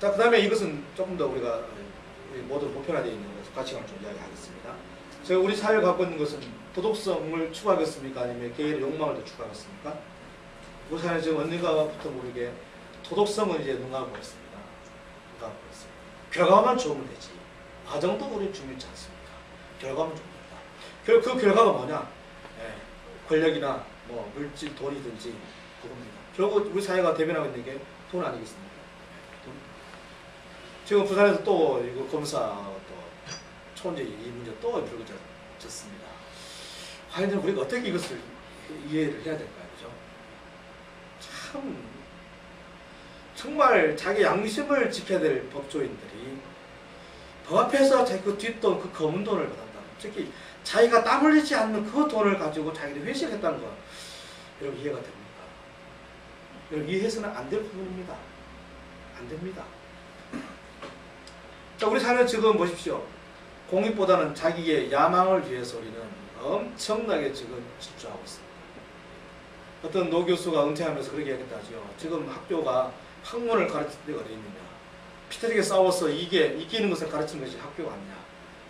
자, 그 다음에 이것은 조금 더 우리가 모두 보편화되어 있는 것을 가치관을 좀 이야기하겠습니다. 제가 우리 사회가 갖고 있는 것은 도덕성을 추구하겠습니까? 아니면 개인의 욕망을 더 추구하겠습니까? 우리 사회는 지금 언젠가부터 모르게 도덕성은 이제 눈 감고 있습니다. 눈 감고 있습니다. 결과만 좋으면 되지. 과정도 우리 중요치 않습니다. 결과만 된다. 결, 그 결과가 뭐냐? 예, 권력이나 뭐 물질, 돈이든지 그겁니다. 결국 우리 사회가 대변하고 있는 게 돈 아니겠습니까? 돈. 지금 부산에서 또 이거 검사 또 총재 이 문제 또 불거졌습니다. 과연 우리가 어떻게 이것을 이해를 해야 될까요? 그죠? 참 정말 자기 양심을 지켜야 될 법조인들이 법 앞에서 자기 그 뒷돈, 그 검은 돈을 받았다. 특히 자기가 땀 흘리지 않는 그 돈을 가지고 자기들이 회식했다는 거 여러분 이해가 됩니까? 여러분 이해해서는 안 될 부분입니다. 안 됩니다. 자, 우리 사회는 지금 보십시오. 공익보다는 자기의 야망을 위해서 우리는 엄청나게 지금 집중하고 있습니다. 어떤 노 교수가 은퇴하면서 그렇게 얘기했다죠. 지금 학교가 학문을 가르칠 때가 어디 있느냐. 피터에게 싸워서 이게 이기는 것을 가르치는 것이 학교가 아니냐.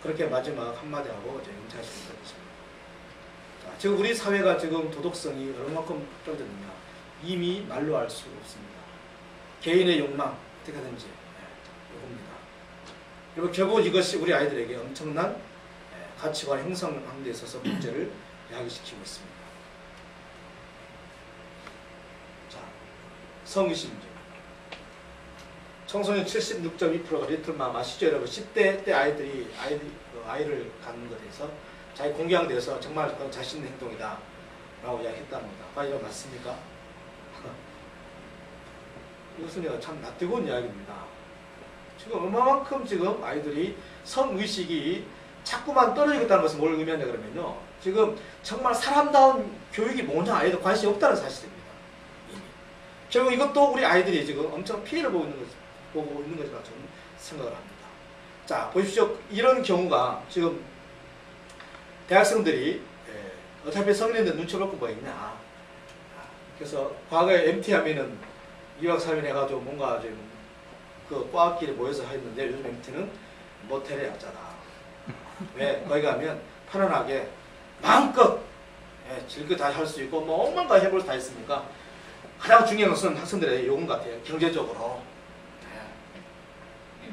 그렇게 마지막 한마디 하고 이제 은퇴하시는 것입니다. 자, 지금 우리 사회가 지금 도덕성이 얼마만큼 떨어졌느냐. 이미 말로 알 수 없습니다. 개인의 욕망 어떻게 하든지 네, 이겁니다. 그리고 결국 이것이 우리 아이들에게 엄청난 네, 가치관 형성하는 데 있어서 문제를 야기시키고 있습니다. 자, 문제. 청소년 76.2%가 리틀맘 아시죠 여러분? 10대 때 아이들이 아이, 그 아이를 갖는 것에 대해서 자기 공개한 데서 정말 그건 자신의 행동이다 라고 이야기했다는 겁니다. 과연 맞습니까? 이것은 참 낯뜨거운 이야기입니다. 지금 얼마만큼 지금 아이들이 성의식이 자꾸만 떨어지겠다는 것은 뭘 의미하냐 그러면요. 지금 정말 사람다운 교육이 뭐냐 아이들 관심이 없다는 사실입니다. 이미. 결국 이것도 우리 아이들이 지금 엄청 피해를 보고 있는 것, 보고 있는 것이라 저는 생각을 합니다. 자, 보십시오. 이런 경우가 지금 대학생들이 예, 어차피 성인인데 눈치 볼고 뭐 있냐. 그래서 과거에 MT 하면은 유학 사면 해가지고 뭔가 좀 그 과학끼리 모여서 했는데 요즘 MT는 모텔의 약자다. 왜? 거기 가면 편안하게 마음껏 예, 즐겨 다시 할수 있고 뭐 엄만 가 해볼 수다 있으니까 가장 중요한 것은 학생들의 요금 같아요. 경제적으로. 네.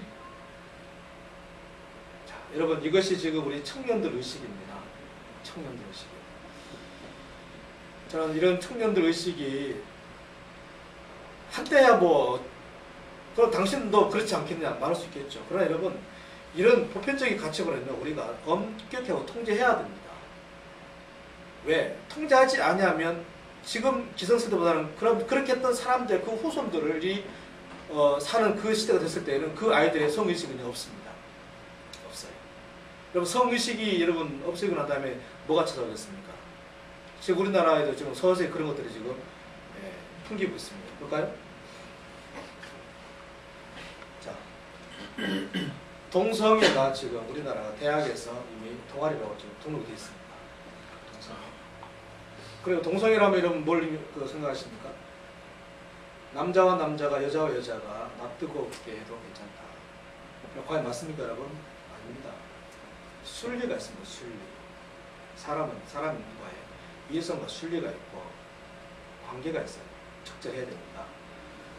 자, 여러분 이것이 지금 우리 청년들 의식입니다. 청년들 의식. 저는 이런 청년들 의식이 한때야 뭐 그럼 당신도 그렇지 않겠냐 말할 수 있겠죠. 그러나 여러분 이런 보편적인 가치관은요 우리가 엄격하고 통제해야 됩니다. 왜 통제하지 않으면 지금 기성세대보다는 그런 그렇게 했던 사람들 그 후손들이 어, 사는 그 시대가 됐을 때는 그 아이들의 성의식은 없습니다. 없어요. 여러분 성의식이 여러분 없어지고 난 다음에 뭐가 찾아오겠습니까? 지금 우리나라에도 지금 서서히 그런 것들이 지금 예, 풍기고 있습니다. 볼까요? 자, 동성애가 지금 우리나라 대학에서 이미 동아리라고 지금 등록이 되어 있습니다. 그리고 동성애라면 뭘그 생각하십니까? 남자와 남자가 여자와 여자가 납득없게 해도 괜찮다. 과연 맞습니까, 여러분? 아닙니다. 순리가 있습니다. 순리. 사람은 누가예요? 이해성과 순리가 있고 관계가 있어요. 적절해야 됩니다.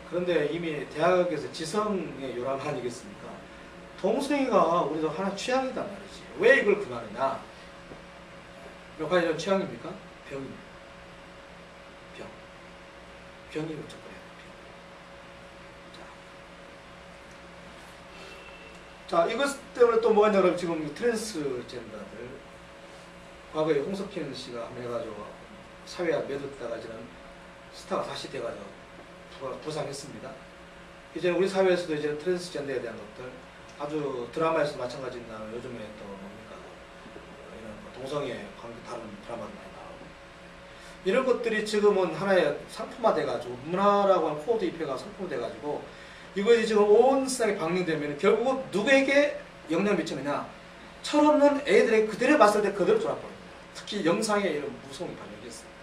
그런데 이미 대학에서 지성의 요람 아니겠습니까? 동성애가 우리도 하나 취향이단 말이지. 왜 이걸 금하느냐? 몇 가지 전 취향입니까? 병입니다. 병. 병이 무조건. 자. 자, 이것 때문에 또 뭐가 있냐, 지금 트랜스젠더들. 과거에 홍석현 씨가 한번 해가지고 사회와 매듭다가 지금 스타가 다시 돼가지고 부상했습니다. 이제 우리 사회에서도 이제 트랜스젠더에 대한 것들 아주 드라마에서 마찬가지인 요즘에 또 뭡니까 이런 뭐 동성애 관계 다른 드라마도 많이 나오고 이런 것들이 지금은 하나의 상품화돼가지고 문화라고 하는 코드 입회가 상품화돼가지고 이것이 지금 온 세상에 방영되면 결국 누구에게 영향을 미치느냐 철없는 애들에게 그대로 봤을 때 그대로 돌아버립니다. 특히 영상에 이런 무서움이 발견됐습니다.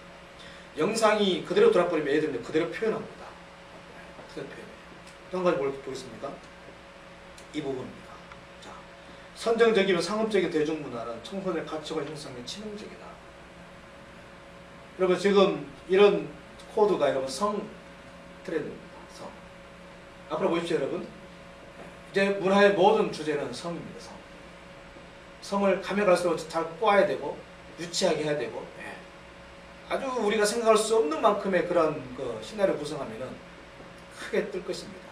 영상이 그대로 돌아버리면 애들은 그대로 표현합니다. 표현해요. 또한 가지 뭘 보겠습니까? 이 부분입니다. 자, 선정적이며 상업적인 대중문화는 청소년의 가치관 형성에 치명적이다. 여러분 지금 이런 코드가 여러분 성 트렌드입니다. 성. 앞으로 보십시오 여러분. 이제 문화의 모든 주제는 성입니다. 성. 성을 가면 갈수록 잘 꼬아야 되고 유치하게 해야 되고 예. 아주 우리가 생각할 수 없는 만큼의 그런 그 시나리오 구성하면은 크게 뜰 것입니다.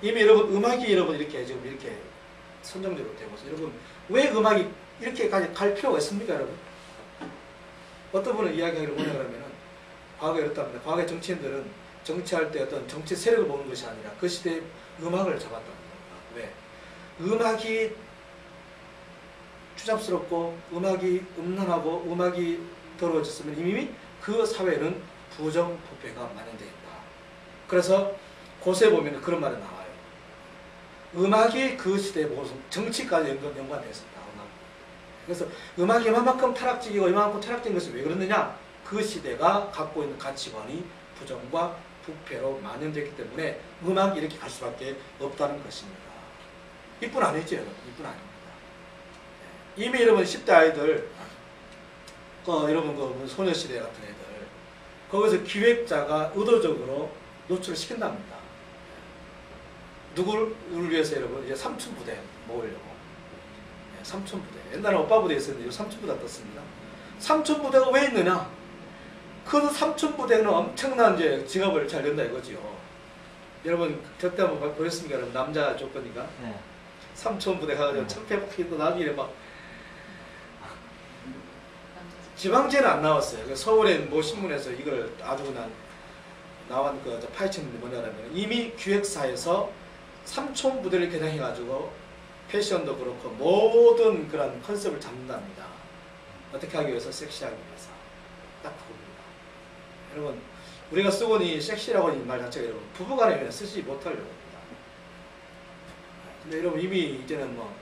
이미 여러분 음악이 여러분 이렇게 지금 이렇게 선정적으로 되고 있어요. 여러분 왜 음악이 이렇게까지 갈 필요가 있습니까 여러분? 어떤 분은 이야기하기를 뭐냐 그러면은 과거에 이렇답니다. 과거의 정치인들은 정치할 때 어떤 정치 세력을 보는 것이 아니라 그 시대의 음악을 잡았답니다. 왜? 음악이 추잡스럽고 음악이 음란하고 음악이 더러워졌으면 이미 그 사회는 부정부패가 만연되어 있다. 그래서 고세 보면 그런 말이 나와요. 음악이 그 시대의 모습, 정치까지 연관, 있습니다. 음악. 그래서 음악이 이만큼 타락적이고 이만큼 타락적인 것은 왜 그러느냐? 그 시대가 갖고 있는 가치관이 부정과 부패로 만연되기 때문에 음악이 이렇게 갈 수밖에 없다는 것입니다. 이뿐 아니죠, 여러분. 이뿐 아닙니다. 이미 여러분 10대 아이들, 그 여러분 그 소녀시대 같은 애들, 거기서 기획자가 의도적으로 노출을 시킨답니다. 누구를 위해서 여러분 이제 삼촌 부대 모으려고 네, 삼촌 부대 옛날에 오빠 부대 있었는데 삼촌 부대 떴습니다. 삼촌 부대가 왜 있느냐? 그 삼촌 부대는 엄청난 이제 직업을 잘 된다 이거지요. 여러분 저때 한번 보셨습니까? 여러분 남자 조건이가 네. 삼촌 부대 가가지고 네. 천패 박히고 나중에 막 지방제는 안 나왔어요. 그 서울의 모 신문에서 이걸 아주 그냥 나온 그 파헤쳤는데 뭐냐면 이미 기획사에서 삼촌 부대를 개장해가지고 패션도 그렇고 모든 그런 컨셉을 잡는답니다. 어떻게 하기 위해서 섹시하기 위해서 딱 그겁니다. 여러분 우리가 쓰고 이 섹시라고 하는 말 자체가 여러분 부부간에 그냥 쓰지 못하려고 합니다. 근데 여러분 이미 이제는 뭐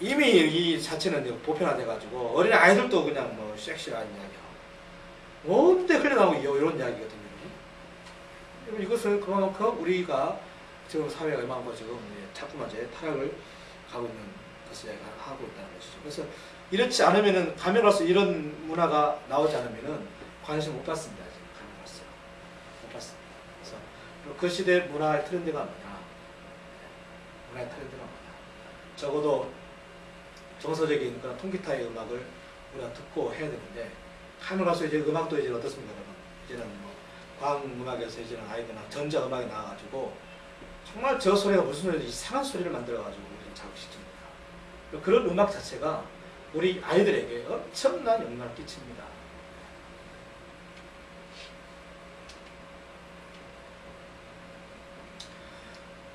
이미 이 자체는 보편화돼가지고 어린 아이들도 그냥 뭐 섹시한 이야기하고 온데 흘러나오고 이- 이런 이야기거든요. 여러분 이것은 그만큼 우리가 지금 사회가 이만큼 지금 이제 자꾸만 이제 타락을 가고 있는 것을 이야기하고 있다는 것이죠. 그래서 이렇지 않으면은 가면 갈수 이런 문화가 나오지 않으면은 관심 못 받습니다. 지금 가면 갈수록 못 받습니다. 그래서 그 시대 문화의 트렌드가 뭐냐? 문화의 트렌드가 뭐냐? 적어도 정서적인 그런 통기타의 음악을 우리가 듣고 해야 되는데 하면 갈수록 이제 음악도 이제 어떻습니까, 여러분? 이제는 뭐 과학 음악에서 이제는 아이들나 전자 음악이 나와가지고 정말 저 소리가 무슨 소리인지 이상한 소리를 만들어가지고 자극시킵니다. 그런 음악 자체가 우리 아이들에게 엄청난 영향을 끼칩니다.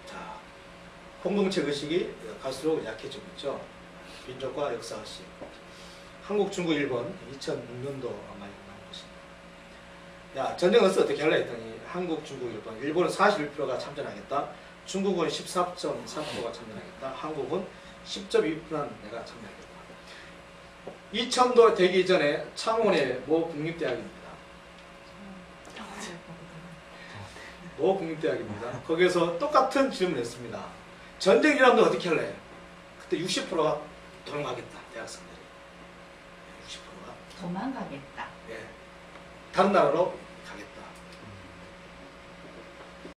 자, 공동체 의식이 갈수록 약해지고 있죠. 민족과 역사 의식. 한국, 중국, 일본 2006년도 아마. 야, 전쟁에서 어떻게 할래 했더니 한국, 중국, 일본. 일본은 41%가 참전하겠다. 중국은 14.3%가 참전하겠다. 한국은 10.2%는 내가 참여하겠다. 2000도 되기 전에 창원의 모 국립대학입니다. 모 국립대학입니다. 거기에서 똑같은 질문을 했습니다. 전쟁 일어나면 어떻게 할래? 그때 60%가 도망가겠다. 대학생들이. 60%가. 도망가겠다. 예. 다른 나라로